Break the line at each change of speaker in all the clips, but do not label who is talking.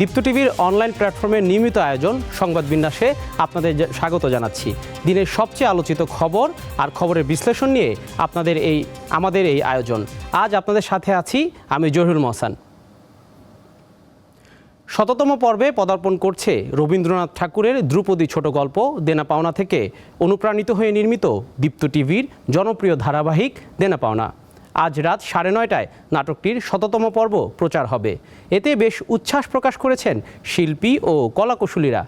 দীপ্ত টিভির অনলাইন প্ল্যাটফর্মের নিয়মিত আয়োজন, সংবাদ বিন্যাসে আপনাদের স্বাগত জানাচ্ছি। দিনের সবচেয়ে আলোচিত খবর আর খবরের বিশ্লেষণ নিয়ে আপনাদের এই, আমাদের এই আয়োজন। আজ আপনাদের সাথে আছি আমি জহিরুল মহসান। শততম পর্বে পদার্পণ করছে রবীন্দ্রনাথ ঠাকুরের ধ্রুপদী ছোট গল্প দেনা পাওনা থেকে। অনুপ্রাণিত হয়ে নির্মিত দীপ্ত টিভির জনপ্রিয় ধারাবাহিক দেনা পাওনা। আজ রাত সাড়ে নয়টায় নাটকটির শততম পর্ব প্রচার হবে। এতে বেশ উচ্ছ্বাস প্রকাশ করেছেন শিল্পী ও কলাকুশলীরা।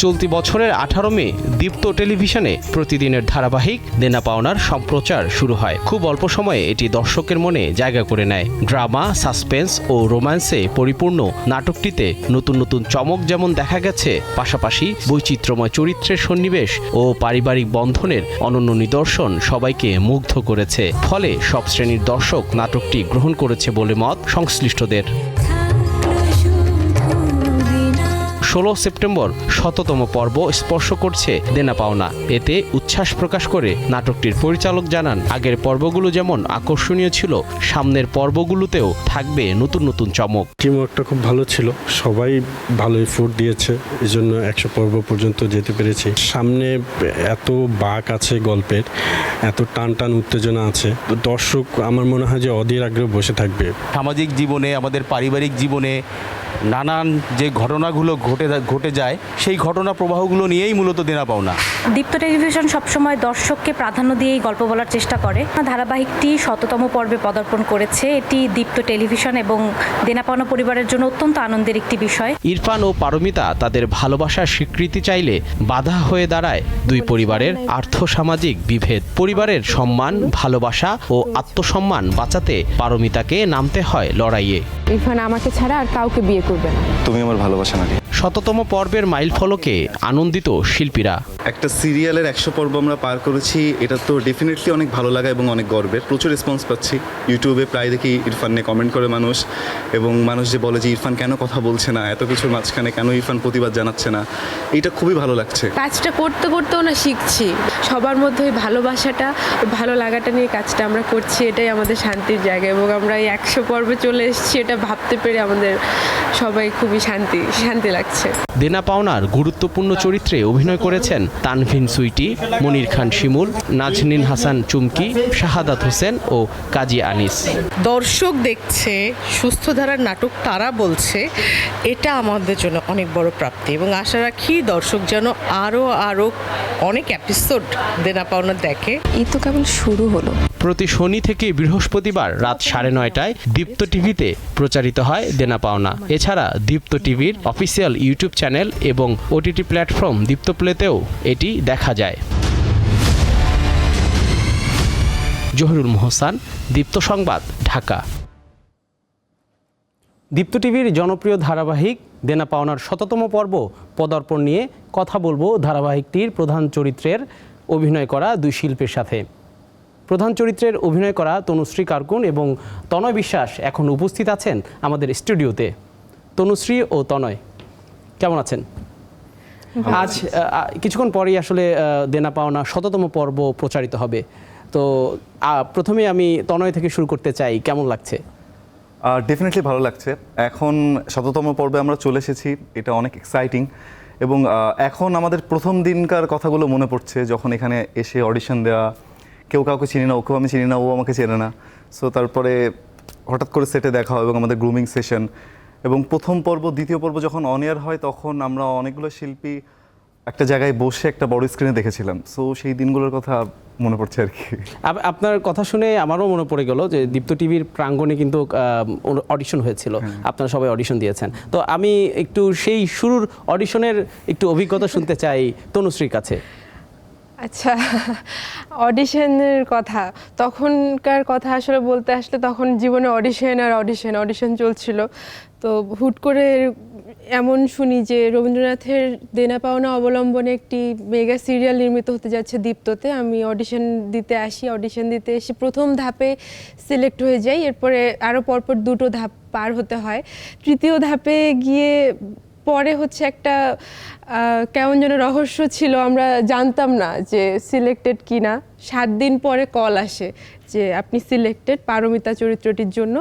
চলতি বছরের আঠারো মে দীপ্ত টেলিভিশনে প্রতিদিনের ধারাবাহিক দেনা পাওনার সম্প্রচার শুরু হয়। খুব অল্প সময়ে এটি দর্শকের মনে জায়গা করে নেয়। ড্রামা, সাসপেন্স ও রোম্যান্সে পরিপূর্ণ নাটকটিতে নতুন নতুন চমক যেমন দেখা গেছে, পাশাপাশি বৈচিত্র্যময় চরিত্রের সন্নিবেশ ও পারিবারিক বন্ধনের অনন্য নিদর্শন সবাইকে মুগ্ধ করেছে। ফলে সব শ্রেণির দর্শক নাটকটি গ্রহণ করেছে বলে মত সংশ্লিষ্টদের। ষোলো সেপ্টেম্বর শততম পর্ব স্পর্শ করছে দেনা পাওনা। এতে উচ্ছ্বাস প্রকাশ করে নাটকটির পরিচালক জানান আগের পর্বগুলো যেমন আকর্ষণীয় ছিল সামনের পর্বগুলোতেও থাকবে নতুন নতুন চমক।
টিমওয়ার্কটা খুব ভালো ছিল সবাই ভালো এফোর্ট দিয়েছে এই জন্য একশো পর্ব পর্যন্ত যেতে পেরেছি। সামনে এত বাঁক আছে গল্পের এত টান টান উত্তেজনা আছে দর্শক আমার মনে হয় যে অধীর আগ্রহ বসে থাকবে।
সামাজিক জীবনে আমাদের পারিবারিক জীবনে নানান যে ঘটনাগুলো ঘটে ঘটে ঘটে যায় সেই ঘটনা প্রবাহগুলো নিয়েই মূলত দেনা পাওনা
দীপ্ত টেলিভিশন সবসময় দর্শককে প্রাধান্য দিয়েই গল্প বলার চেষ্টা করে। ধারাবাহিকটি শততম পর্বে পদার্পণ করেছে। এটি দীপ্ত টেলিভিশন এবং দেনাপাওনা পরিবারের জন্য অত্যন্ত আনন্দের একটি বিষয়।
ইরফান ও পারমিতা তাদের ভালোবাসার স্বীকৃতি চাইলে বাধা হয়ে দাঁড়ায়। দুই পরিবারের আর্থসামাজিক বিভেদ। পরিবারের সম্মান ভালোবাসা ও আত্মসম্মান বাঁচাতে পারমিতাকে নামতে হয় লড়াইয়ে।
ইরফান আমাকে ছাড়া আর কাউকে বিয়ে করবে না।
তুমি আমার ভালোবাসা নারী
শততম পর্বের মাইল ফলকে আনন্দিত শিল্পীরা।
একটা সিরিয়ালের একশো পর্ব আমরা পার করেছি এটা তো ডেফিনেটলি অনেক ভালো লাগা এবং অনেক গর্বের। প্রচুর রেসপন্স পাচ্ছি। ইউটিউবে প্রায় দেখি ইরফান নিয়ে কমেন্ট করে মানুষ এবং মানুষ যে বলে যে ইরফান কেন কথা বলছে না এত কিছুর মাঝখানে কেন ইরফান প্রতিবাদ জানাচ্ছে না এটা খুবই ভালো লাগছে।
কাজটা করতে করতেও না শিখছি। সবার মধ্যে ওই ভালোবাসাটা ভালো লাগাটা নিয়ে কাজটা আমরা করছি এটাই আমাদের শান্তির জায়গা এবং আমরা এই একশো পর্বে চলে এসেছি এটা ভাবতে পেরে আমাদের সবাই খুবই শান্তি শান্তি লাগছে।
দেনা পাওনার গুরুত্বপূর্ণ চরিত্রে অভিনয় করেছেন তানভিন সুইটি মনির খান শিমুল নাজনীন হাসান চুমকি শাহাদাত হোসেন ও কাজী আনিস।
দর্শক দেখছে সুস্থ ধারার নাটক তারা বলছে এটা আমাদের জন্য অনেক বড় প্রাপ্তি এবং আশা রাখি দর্শক যেন আরও আরও অনেক এপিসোড দেনা পাওনা দেখে।
এই তো কেবল শুরু হলো।
প্রতি শনি থেকে বৃহস্পতিবার রাত সাড়ে নয়টায় দীপ্ত টিভিতে প্রচারিত হয় দেনা পাওনা। এছাড়া দীপ্ত টিভির অফিসিয়াল ইউটিউব চ্যানেল এবং ওটিটি প্ল্যাটফর্ম দীপ্ত প্লেতেও এটি দেখা যায়। জহিরুল মোহসান, দীপ্ত সংবাদ, ঢাকা। দীপ্ত টিভির জনপ্রিয় ধারাবাহিক দেনা পাওনার শততম পর্ব পদার্পণ নিয়ে কথা বলব ধারাবাহিকটির প্রধান চরিত্রের অভিনয় করা দুই শিল্পের সাথে। প্রধান চরিত্রের অভিনয় করা তনুশ্রী কার্কুন এবং তনয় বিশ্বাস এখন উপস্থিত আছেন আমাদের স্টুডিওতে। তনুশ্রী ও তনয় কেমন আছেন? আজ কিছুক্ষণ পরেই আসলে দেনা পাওনা শততম পর্ব প্রচারিত হবে। তো প্রথমে আমি তনয় থেকে শুরু করতে চাই কেমন লাগছে?
ডেফিনেটলি ভালো লাগছে। এখন শততম পর্বে আমরা চলে এসেছি এটা অনেক এক্সাইটিং এবং এখন আমাদের প্রথম দিনকার কথাগুলো মনে পড়ছে যখন এখানে এসে অডিশন দেওয়া কেউ কাউকে চিনি না ওকেও আমি চিনি না ও আমাকে চেনে না। সো তারপরে হঠাৎ করে সেটে দেখা হয় এবং আমাদের গ্রুমিং সেশন এবং প্রথম পর্ব দ্বিতীয় পর্ব যখন অন এয়ার হয় তখন আমরা অনেকগুলো শিল্পী একটা জায়গায় বসে একটা বড় স্ক্রিনে দেখেছিলাম। সো সেই দিনগুলোর কথা মনে পড়ছে আর কি।
আপনার কথা শুনে আমারও মনে পড়ে গেল যে দীপ্ত টিভির প্রাঙ্গণে কিন্তু অডিশন হয়েছিল। আপনারা সবাই অডিশন দিয়েছেন। তো আমি একটু সেই শুরুর অডিশনের একটু অভিজ্ঞতা শুনতে চাই তনুশ্রীর কাছে।
আচ্ছা অডিশনের কথা। তখনকার কথা আসলে বলতে আসলে তখন জীবনে অডিশন আর অডিশন অডিশন চলছিল। তো হুট করে এমন শুনি যে রবীন্দ্রনাথের দেনা পাওনা অবলম্বনে একটি মেগা সিরিয়াল নির্মিত হতে যাচ্ছে দীপ্ততে। আমি অডিশন দিতে আসি অডিশন দিতে এসে প্রথম ধাপে সিলেক্ট হয়ে যাই। এরপরে আরও পরপর দুটো ধাপ পার হতে হয়। তৃতীয় ধাপে গিয়ে পরে হচ্ছে একটা কেমন যেন রহস্য ছিল আমরা জানতাম না যে সিলেক্টেড কিনা। সাত দিন পরে কল আসে যে আপনি সিলেক্টেড পারমিতা চরিত্রটির জন্য।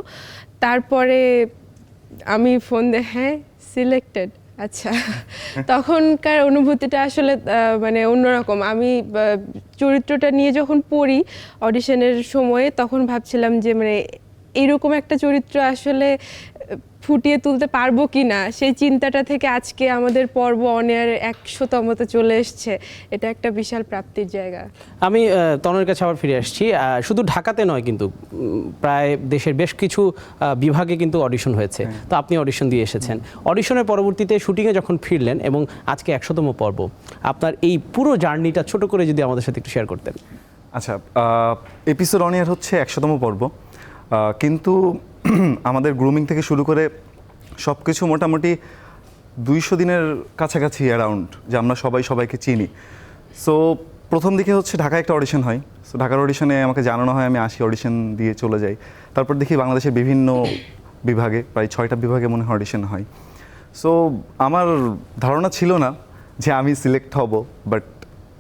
তারপরে আমি ফোন দে হ্যাঁ সিলেক্টেড আচ্ছা। তখনকার অনুভূতিটা আসলে মানে অন্যরকম। আমি চরিত্রটা নিয়ে যখন পড়ি অডিশনের সময়ে তখন ভাবছিলাম যে মানে এরকম একটা চরিত্র আসলে ফুটিয়ে তুলতে পারব কি না সেই চিন্তাটা থেকে আজকে আমাদের পর্ব অনেয়ার একশোতমতে চলে এসছে। এটা একটা বিশাল প্রাপ্তির জায়গা।
আমি আহ, তনয়ের কাছে আবার ফিরে আসছি। শুধু ঢাকাতে নয় কিন্তু প্রায় দেশের বেশ কিছু বিভাগে কিন্তু অডিশন হয়েছে। তো আপনি অডিশন দিয়ে এসেছেন। অডিশনের পরবর্তীতে শুটিংয়ে যখন ফিরলেন এবং আজকে একশোতম পর্ব আপনার এই পুরো জার্নিটা ছোট করে যদি আমাদের সাথে একটু শেয়ার করতেন।
আচ্ছা এপিসোড অন ইয়ার হচ্ছে একশোতম পর্ব। কিন্তু আমাদের গ্রুমিং থেকে শুরু করে সব কিছু মোটামুটি দুইশো দিনের কাছাকাছি অ্যারাউন্ড যে আমরা সবাই সবাইকে চিনি। সো প্রথম দিকে হচ্ছে ঢাকায় একটা অডিশন হয়। সো ঢাকার অডিশনে আমাকে জানানো হয়, আমি আসি অডিশন দিয়ে চলে যাই। তারপর দেখি বাংলাদেশের বিভিন্ন বিভাগে, প্রায় ছয়টা বিভাগে মনে হয় অডিশন হয়। সো আমার ধারণা ছিল না যে আমি সিলেক্ট হব বাট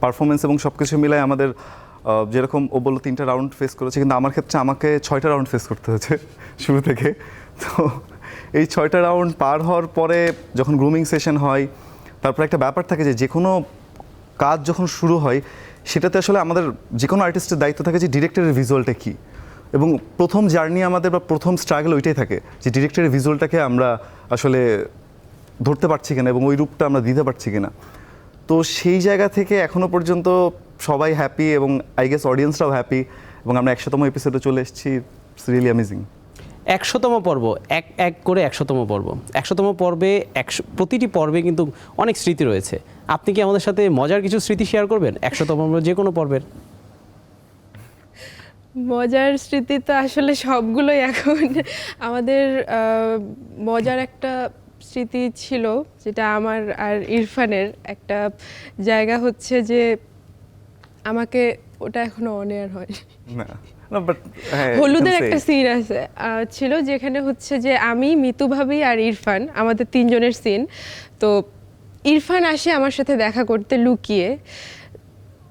পারফরমেন্স এবং সব কিছু মিলায় আমাদের যেরকম ও বলল তিনটা রাউন্ড ফেস করেছে, কিন্তু আমার ক্ষেত্রে আমাকে ছয়টা রাউন্ড ফেস করতে হয়েছে শুরু থেকে। তো এই ছয়টা রাউন্ড পার হওয়ার পরে যখন গ্রুমিং সেশন হয়, তারপর একটা ব্যাপার থাকে যে যে কোনো কাজ যখন শুরু হয়, সেটাতে আসলে আমাদের যে কোনো আর্টিস্টের দায়িত্ব থাকে যে ডিরেক্টরের ভিজুয়ালটা কী। এবং প্রথম জার্নি আমাদের বা প্রথম স্ট্রাগল ওইটাই থাকে যে ডিরেক্টরের ভিজুয়ালটাকে আমরা আসলে ধরতে পারছি কিনা এবং ওই রূপটা আমরা দিতে পারছি কিনা। তো সেই জায়গা থেকে এখনও পর্যন্ত সবাই হ্যাপি এবং আই গেস অডিয়েন্সরাও হ্যাপি এবং আমরা একশোতম এপিসোডে চলে এসেছি রিয়েলি অ্যামেজিং
একশোতম পর্ব এক এক করে একশোতম পর্ব। একশোতম পর্বে একশো প্রতিটি পর্বে কিন্তু অনেক স্মৃতি রয়েছে। আপনি কি আমাদের সাথে মজার কিছু স্মৃতি শেয়ার করবেন? একশোতম পর্ব যে কোনো পর্বের।
মজার স্মৃতি তো আসলে সবগুলোই এখন আমাদের মজার একটা স্মৃতি ছিল যেটা আমার আর ইরফানের একটা জায়গা হচ্ছে যে আমাকে ওটা এখনও অনেয়ার হয়।
না না বাট হ্যাঁ
হলুদের একটা সিন আছে আহ, ছিল যেখানে হচ্ছে যে আমি মিতু ভাবি আর ইরফান আমাদের তিনজনের সিন তো ইরফান আসে আমার সাথে দেখা করতে লুকিয়ে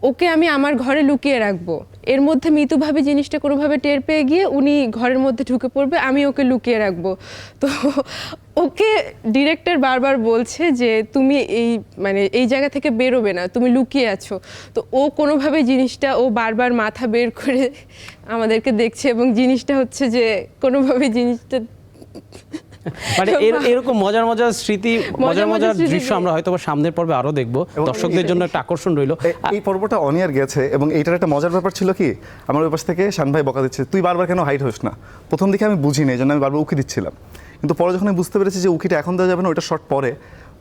ওকে আমি আমার ঘরে লুকিয়ে রাখব। এর মধ্যে মিতু জিনিসটা কোনোভাবে টের পেয়ে গিয়ে উনি ঘরের মধ্যে ঢুকে পড়বে, আমি ওকে লুকিয়ে রাখব। তো ওকে ডিরেক্টর বারবার বলছে যে, তুমি এই মানে এই জায়গা থেকে বেরোবে না, তুমি লুকিয়ে আছো। তো ও কোনোভাবে জিনিসটা, ও বারবার মাথা বের করে আমাদেরকে দেখছে এবং জিনিসটা হচ্ছে যে কোনোভাবে জিনিসটা
মানে এরকম মজার মজার স্মৃতি মজার
মজার
দৃশ্য আমরা হয়তো সামনের পর্বে আরও দেখব। দর্শকদের জন্য একটা আকর্ষণ রইল।
এই পর্বটা অনিয়ার গেছে এবং এইটার একটা মজার ব্যাপার ছিল কি আমার ওই পাশ থেকে শান ভাই বকা দিচ্ছে তুই বারবার কেন হাইট হোস না? প্রথম দিকে আমি বুঝিনি এই জন্য আমি বারবার উকি দিচ্ছিলাম। কিন্তু পরে যখন আমি বুঝতে পেরেছি যে উকিটা এখন দেওয়া যাবে না ওটা শর্ট পরে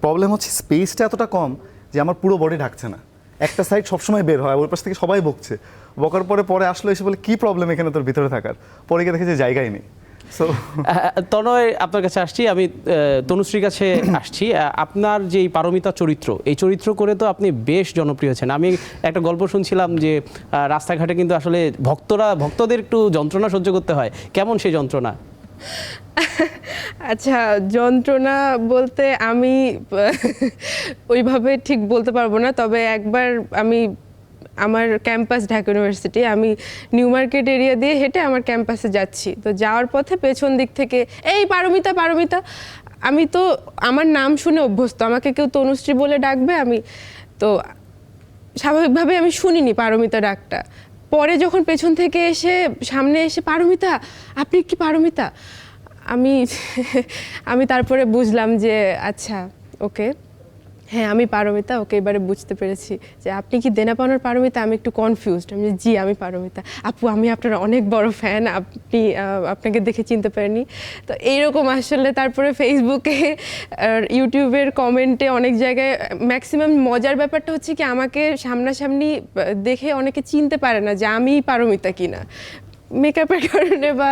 প্রবলেম হচ্ছে স্পেসটা এতটা কম যে আমার পুরো বডি ঢাকছে না। একটা সাইড সবসময় বের হয় ওই পাশ থেকে সবাই বকছে। বকার পরে পরে আসলো এসে বলে কি প্রবলেম এখানে তোর ভিতরে থাকার? পরে গিয়ে দেখে যে জায়গায় নেই।
তনয় আপনার কাছে আসছি। আমি তনুশ্রীর কাছে আসছি। আপনার যে পারমিতা চরিত্র এই চরিত্র করে তো আপনি বেশ জনপ্রিয় হয়েছেন। আমি একটা গল্প শুনছিলাম যে রাস্তাঘাটে কিন্তু আসলে ভক্তরা ভক্তদের একটু যন্ত্রণা সহ্য করতে হয়। কেমন সেই যন্ত্রণা?
আচ্ছা যন্ত্রণা বলতে আমি ওইভাবে ঠিক বলতে পারব না। তবে একবার আমি আমার ক্যাম্পাস ঢাকা ইউনিভার্সিটি আমি নিউ মার্কেট এরিয়া দিয়ে হেঁটে আমার ক্যাম্পাসে যাচ্ছি। তো যাওয়ার পথে পেছন দিক থেকে, এই পারমিতা পারমিতা। আমি তো, আমার নাম শুনে অভ্যস্ত, আমাকে কেউ তনুশ্রী বলে ডাকবে, আমি তো স্বাভাবিকভাবে আমি শুনিনি পারমিতা ডাকটা। পরে যখন পেছন থেকে এসে, সামনে এসে, পারমিতা, আপনি কি পারমিতা? আমি আমি তারপরে বুঝলাম যে আচ্ছা ওকে। হ্যাঁ আমি পারমিতা, ওকে এবারে বুঝতে পেরেছি যে আপনি কি দেনা পাওনার পারমিতা? আমি একটু কনফিউজড আমি জি, আমি পারমিতা। আপু, আমি আপনার অনেক বড় ফ্যান আপনি আপনাকে দেখে চিনতে পারিনি। তো এইরকম আসলে তারপরে ফেসবুকে ইউটিউবের কমেন্টে অনেক জায়গায় ম্যাক্সিমাম মজার ব্যাপারটা হচ্ছে কি, আমাকে সামনাসামনি দেখে অনেকে চিনতে পারে না যে আমি পারমিতা কিনা। মেকআপের কারণে বা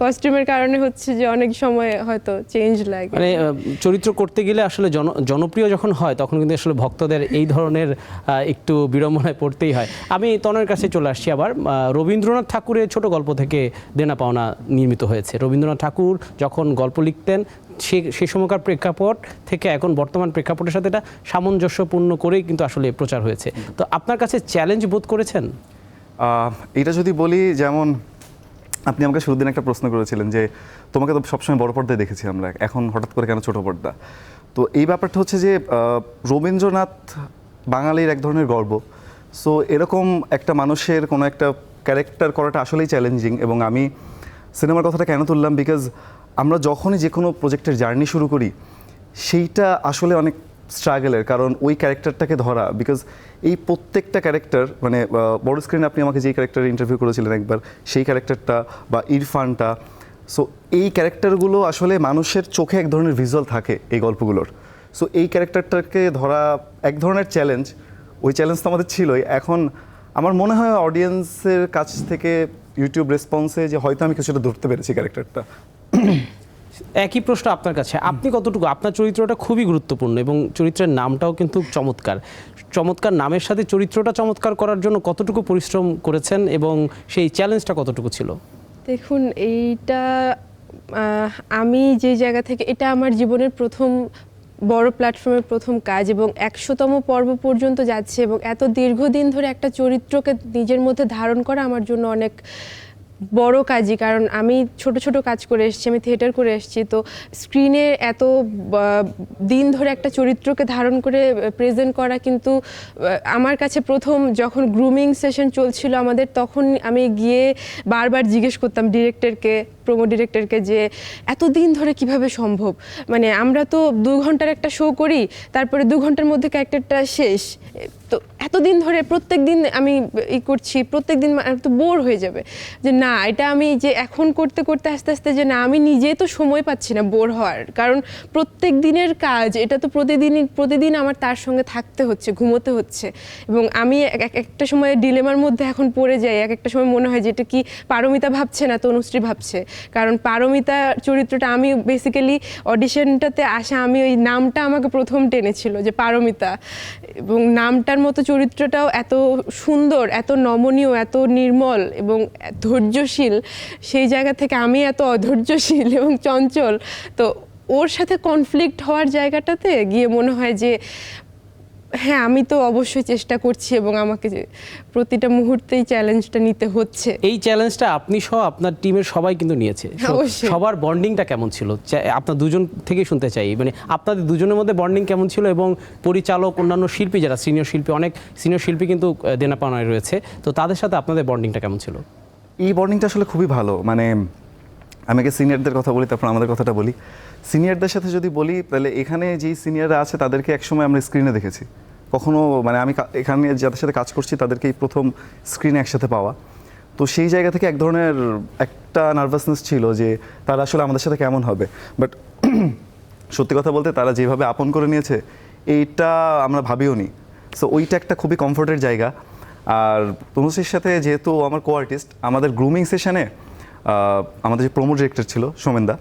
কস্টিউমের কারণে হচ্ছে যে অনেক সময় হয়তো চেঞ্জ লাগে।
মানে চরিত্র করতে গেলে আসলে জন, জনপ্রিয় যখন হয়, তখন কিন্তু আসলে ভক্তদের এই ধরনের একটু বিড়ম্বনায় পড়তেই হয়। আমি তনের কাছে চলে আসছি আবার। রবীন্দ্রনাথ ঠাকুরের ছোট গল্প থেকে দেনা পাওনা নির্মিত হয়েছে। রবীন্দ্রনাথ ঠাকুর যখন গল্প লিখতেন, সে সে সময়কার প্রেক্ষাপট থেকে এখন বর্তমান প্রেক্ষাপটের সাথে এটা সামঞ্জস্যপূর্ণ করেই কিন্তু আসলে প্রচার হয়েছে। তো আপনার কাছে চ্যালেঞ্জ বোধ করেছেন?
এটা যদি বলি, যেমন আপনি আমাকে শুরুর দিন একটা প্রশ্ন করেছিলেন যে, তোমাকে তো সবসময় বড় পর্দায় দেখেছি আমরা, এখন হঠাৎ করে কেন ছোট পর্দা? তো এই ব্যাপারটা হচ্ছে যে রবীন্দ্রনাথ বাঙালির এক ধরনের গর্ব। সো এরকম একটা মানুষের কোনো একটা ক্যারেক্টার করাটা আসলেই চ্যালেঞ্জিং এবং আমি সিনেমার কথাটা কেন তুললাম? বিকজ আমরা যখনই যে কোনো প্রজেক্টের জার্নি শুরু করি, সেইটা আসলে অনেক স্ট্রাগলের কারণ ওই ক্যারেক্টারটাকে ধরা বিকজ এই প্রত্যেকটা ক্যারেক্টার মানে বড় স্ক্রিনে আপনি আমাকে যেই ক্যারেক্টার ইন্টারভিউ করেছিলেন একবার, সেই ক্যারেক্টারটা বা ইরফানটা সো এই ক্যারেক্টারগুলো আসলে মানুষের চোখে এক ধরনের ভিজুয়াল থাকে এই গল্পগুলোর। সো এই ক্যারেক্টারটাকে ধরা এক ধরনের চ্যালেঞ্জ ওই চ্যালেঞ্জ তো আমাদের ছিলই। এখন আমার মনে হয় অডিয়েন্সের কাছ থেকে ইউটিউব রেসপন্সে যে হয়তো আমি কিছুটা ধরতে পেরেছি ক্যারেক্টারটা
একই প্রশ্ন আপনার কাছে। আপনি কতটুকু? আপনার চরিত্রটা খুবই গুরুত্বপূর্ণ এবং চরিত্রের নামটাও কিন্তু চমৎকার। চমৎকার নামের সাথে চরিত্রটা চমৎকার করার জন্য কতটুকু পরিশ্রম করেছেন এবং সেই চ্যালেঞ্জটা কতটুকু ছিল?
দেখুন, এইটা আমি যে জায়গা থেকে, এটা আমার জীবনের প্রথম বড় প্ল্যাটফর্মের প্রথম কাজ এবং একশোতম পর্ব পর্যন্ত যাচ্ছে এবং এত দীর্ঘদিন ধরে একটা চরিত্রকে নিজের মধ্যে ধারণ করা আমার জন্য অনেক বড় কাজই, কারণ আমি ছোট ছোট কাজ করে এসেছি, আমি থিয়েটার করে এসেছি, তো স্ক্রিনে এত দিন ধরে একটা চরিত্রকে ধারণ করে প্রেজেন্ট করা কিন্তু আমার কাছে প্রথম যখন গ্রুমিং সেশন চলছিল আমাদের, তখন আমি গিয়ে বারবার জিজ্ঞেস করতাম ডিরেক্টরকে প্রোমো ডিরেক্টরকে যে, এত দিন ধরে কীভাবে সম্ভব? মানে আমরা তো দু ঘণ্টার একটা শো করি, তারপরে দু ঘণ্টার মধ্যে ক্যারেক্টারটা শেষ। তো এতদিন ধরে প্রত্যেক দিন আমি ই করছি প্রত্যেক দিন তো বোর হয়ে যাবে। যে না, এটা আমি যে এখন করতে করতে, আস্তে আস্তে যে না, আমি নিজে তো সময় পাচ্ছি না বোর হওয়ার। কারণ প্রত্যেক দিনের কাজ, এটা তো প্রতিদিনই, প্রতিদিন আমার তার সঙ্গে থাকতে হচ্ছে, ঘুমোতে হচ্ছে। এবং আমি এক, এক- একটা সময় ডিলেমার মধ্যে এখন পড়ে যাই। এক একটা সময় মনে হয় যে এটা কি পারমিতা ভাবছে না তনুশ্রী ভাবছে। কারণ পারমিতা চরিত্রটা আমি বেসিক্যালি অডিশনটাতে আসা, আমি ওই নামটা আমাকে প্রথম টেনেছিল যে পারমিতা। এবং নামটার মতো চরিত্রটাও এত সুন্দর, এত নমনীয়, এত নির্মল এবং ধৈর্যশীল, সেই জায়গা থেকে আমি এত অধৈর্যশীল এবং চঞ্চল। তো ওর সাথে কনফ্লিক্ট হওয়ার জায়গাটাতে গিয়ে মনে হয় যে হ্যাঁ আমি তো অবশ্যই চেষ্টা করছি এবং আমাকে যে প্রতিটা মুহূর্তেই চ্যালেঞ্জটা নিতে হচ্ছে।
এই চ্যালেঞ্জটা আপনি সহ আপনার টিমের সবাই কিন্তু নিয়েছে।
অবশ্যই।
সবার বন্ডিংটা কেমন ছিল? আপনার দুজন থেকে শুনতে চাই। মানে আপনাদের দুজনের মধ্যে বন্ডিং কেমন ছিল এবং পরিচালক অন্যান্য শিল্পী যারা সিনিয়র শিল্পী অনেক সিনিয়র শিল্পী কিন্তু দেনা পাওনায় রয়েছে। তো তাদের সাথে আপনাদের বন্ডিংটা কেমন ছিল?
এই বন্ডিংটা আসলে খুবই ভালো। মানে আমি আগে সিনিয়রদের কথা বলি তারপর আমাদের কথাটা বলি। সিনিয়রদের সাথে যদি বলি, তাহলে এখানে যেই সিনিয়ররা আছে, তাদেরকে একসময় আমরা স্ক্রিনে দেখেছি। কখনো মানে আমি এখানে যাদের সাথে কাজ করছি, তাদেরকে এই প্রথম স্ক্রিনে একসাথে পাওয়া। তো সেই জায়গা থেকে এক ধরনের একটা নার্ভাসনেস ছিল যে, তারা আসলে আমাদের সাথে কেমন হবে? বাট সত্যি কথা বলতে, তারা যেভাবে আপন করে নিয়েছে, এইটা আমরা ভাবিও নি। সো ওইটা একটা খুবই কমফোর্টের জায়গা। আর তনুশ্রীর সাথে যেহেতু আমার কো আর্টিস্ট আমাদের গ্রুমিং সেশনে আমাদের যে প্রোমো ডিরেক্টর ছিল, সোমেনদা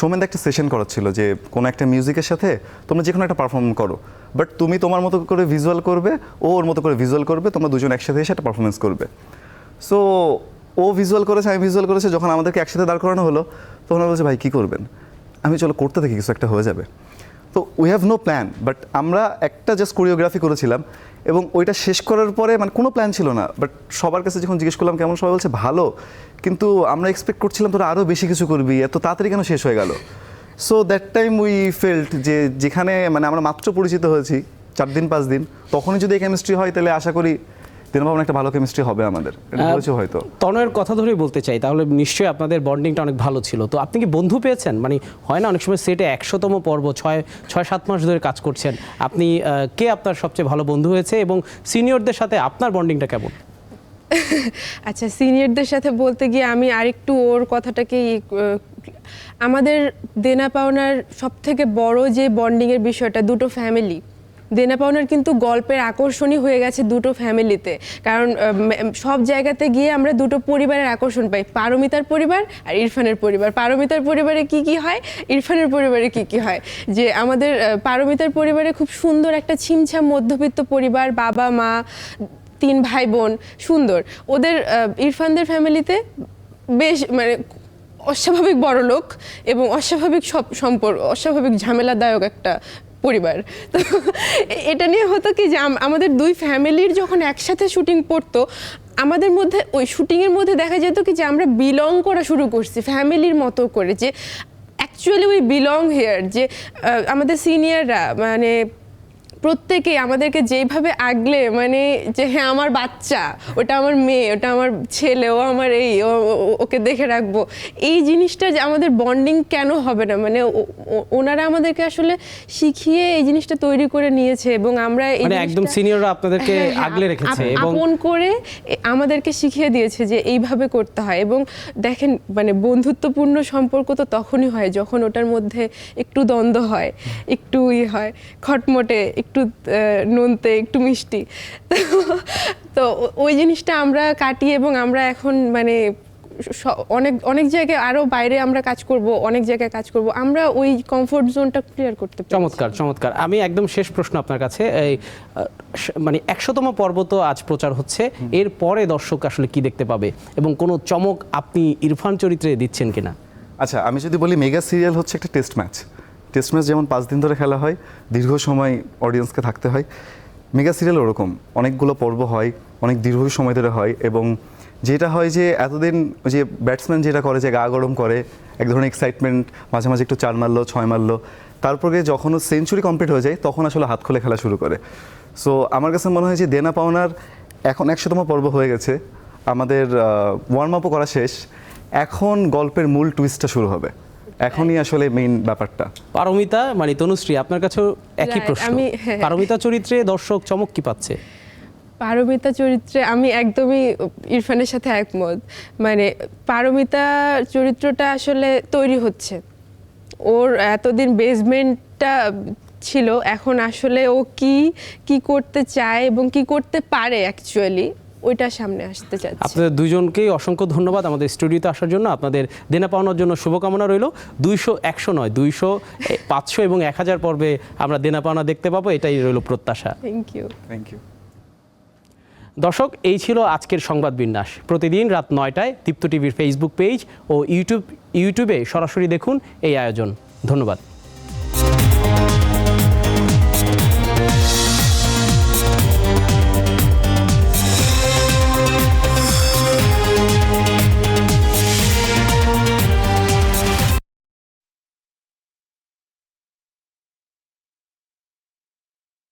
সোমেনদা একটা সেশন করাচ্ছিল যে কোনো একটা মিউজিকের সাথে তোমরা যে কোনো একটা পারফর্ম করো। বাট তুমি তোমার মতো করে ভিজুয়াল করবে, ও ওর মতো করে ভিজুয়াল করবে, তোমরা দুজন একসাথে এসে একটা পারফরমেন্স করবে। সো ও ভিজুয়াল করেছে, আমি ভিজুয়াল করেছে, যখন আমাদেরকে একসাথে দাঁড় করানো হলো, তখন বলছি, ভাই, কী করবেন? আমি চলো, করতে দেখি, কিছু একটা হয়ে যাবে। তো we have no plan but আমরা একটা জাস্ট কোরিওগ্রাফি করেছিলাম। এবং ওইটা শেষ করার পরে মানে কোনো প্ল্যান ছিল না বাট সবার কাছে যখন জিজ্ঞেস করলাম কেমন, সবাই বলছে ভালো, কিন্তু আমরা এক্সপেক্ট করছিলাম তোরা আরও বেশি কিছু করবি, এত তাড়াতাড়ি কেন শেষ হয়ে গেল? So that time we felt যে যেখানে মানে আমরা মাত্র পরিচিত হয়েছি, চার দিন, পাঁচ দিন, তখনই যদি কেমিস্ট্রি হয়, তাহলে আশা করি দিন ভাবনা একটা ভালো কেমিস্ট্রি হবে আমাদের। হয়তো।
তনয়ের কথা ধরেই বলতে চাই তাহলে নিশ্চয়ই আপনাদের বন্ডিংটা অনেক ভালো ছিল। তো আপনি কি বন্ধু পেয়েছেন? মানে হয় না অনেক সময় সেটে একশোতম পর্ব ছয় ছয় সাত মাস ধরে কাজ করছেন। আপনি কে আপনার সবচেয়ে ভালো বন্ধু হয়েছে এবং সিনিয়রদের সাথে আপনার বন্ডিংটা কেমন?
আচ্ছা সিনিয়রদের সাথে বলতে গিয়ে আমি আরেকটু ওর কথাটাকে আমাদের দেনা পাওনার সব থেকে বড় যে বন্ডিংয়ের বিষয়টা দুটো ফ্যামিলি দেনা পাওনার কিন্তু গল্পের আকর্ষণই হয়ে গেছে দুটো ফ্যামিলিতে। কারণ সব জায়গাতে গিয়ে আমরা দুটো পরিবারের আকর্ষণ পাই। পারমিতার পরিবার আর ইরফানের পরিবার। পারমিতার পরিবারে কি কি হয়? ইরফানের পরিবারে কি কি হয়? যে আমাদের পারমিতার পরিবারে খুব সুন্দর একটা ছিমছাম মধ্যবিত্ত পরিবার, বাবা, মা, তিন ভাই, বোন, সুন্দর। ওদের ইরফানদের ফ্যামিলিতে বেশ মানে অস্বাভাবিক বড় লোক এবং অস্বাভাবিক সব সম্পর্ক অস্বাভাবিক ঝামেলাদায়ক একটা পরিবার। তো এটা নিয়ে হতো কি যে আমাদের দুই ফ্যামিলির যখন একসাথে শুটিং পড়তো, আমাদের মধ্যে ওই শুটিংয়ের মধ্যে দেখা যেত কি যে আমরা বিলং করা শুরু করছি, ফ্যামিলির মতো করে যে অ্যাকচুয়ালি উই বিলং হেয়ার যে আমাদের সিনিয়ররা মানে প্রত্যেকেই আমাদেরকে যেইভাবে আগলে মানে যে হ্যাঁ আমার বাচ্চা ওটা আমার মেয়ে ওটা আমার ছেলে ও আমার এই ওকে দেখে রাখব। এই জিনিসটা যে আমাদের বন্ডিং কেন হবে না? মানে ওনারা আমাদেরকে আসলে শিখিয়ে এই জিনিসটা তৈরি করে নিয়েছে এবং আমরা
মানে একদম সিনিয়ররা আপনাদেরকে
হ্যাঁ, হ্যাঁ,
আগলে রেখেছে এবং
আপন করে আমাদেরকে শিখিয়ে দিয়েছে যে এইভাবে করতে হয় এবং দেখেন মানে বন্ধুত্বপূর্ণ সম্পর্ক তো তখনই হয় যখন ওটার মধ্যে একটু দ্বন্দ্ব হয় একটু ই হয় খটমটে একটু আহ, নুনতে একটু মিষ্টি। তো- ওই জিনিসটা আমরা কাটি এবং আমরা এখন মানে অনেক অনেক জায়গায় আরও বাইরে আমরা কাজ করব অনেক জায়গায় কাজ করব আমরা ওই কমফোর্ট জোনটা ক্লিয়ার করতে।
চমৎকার চমৎকার। আমি একদম শেষ প্রশ্ন আপনার কাছে এই মানে একশোতম পর্ব তো আজ প্রচার হচ্ছে এর পরে দর্শক আসলে কি দেখতে পাবে এবং কোনো চমক আপনি ইরফান চরিত্রে দিচ্ছেন কিনা?
আচ্ছা আমি যদি বলি মেগা সিরিয়াল হচ্ছে একটা টেস্ট ম্যাচ টেস্ট ম্যাচ যেমন পাঁচ দিন ধরে খেলা হয়, দীর্ঘ সময় অডিয়েন্সকে থাকতে হয়। মেগা সিরিয়াল ওরকম। অনেকগুলো পর্ব হয়, অনেক দীর্ঘ সময় ধরে হয় এবং যেটা হয় যে এতদিন যে ব্যাটসম্যান যেটা করে যে গা গরম করে, এক ধরনের এক্সাইটমেন্ট মাঝে মাঝে একটু চার মারলো, ছয় মারলো, তারপরে যখন সেঞ্চুরি কমপ্লিট হয়ে যায়, তখন আসলে হাত খুলে খেলা শুরু করে। সো আমার কাছে মনে হয় যে দেনা পাওনার এখন একশোতম পর্ব হয়ে গেছে। আমাদের ওয়ার্ম আপও করা শেষ। এখন গল্পের মূল টুইস্টটা শুরু হবে। এখনই আসলে মেইন ব্যাপারটা।
পারমিতা মানে তনুশ্রী আপনার কাছেও একই প্রশ্ন।
আমি- হ্যাঁ।
পারমিতা চরিত্রে দর্শক চমক কি পাচ্ছে?
পারমিতা চরিত্রে আমি একদমই ইরফানের সাথে একমত। মানে পারমিতা চরিত্রটা আসলে তৈরি হচ্ছে। ওর এতদিন বেসমেন্টটা ছিল এখন আসলে ও কি কি করতে চায় এবং কি করতে পারে অ্যাকচুয়ালি ওইটা সামনে আসতে চাচ্ছে।
আপনাদের দুজনকেই অসংখ্য ধন্যবাদ আমাদের স্টুডিওতে আসার জন্য। আপনাদের দেনা পাওনার জন্য শুভকামনা রইল। দুইশো একশো নয় দুইশো পাঁচশো এবং এক হাজার পর্বে আমরা দেনা পাওনা দেখতে পাবো। এটাই রইল প্রত্যাশা।
থ্যাংক ইউ
থ্যাংক ইউ
দর্শক এই ছিল আজকের সংবাদ বিন্যাস। প্রতিদিন রাত নয়টায় দীপ্ত টিভির ফেসবুক পেজ ও ইউটিউব ইউটিউবে সরাসরি দেখুন এই আয়োজন। ধন্যবাদ।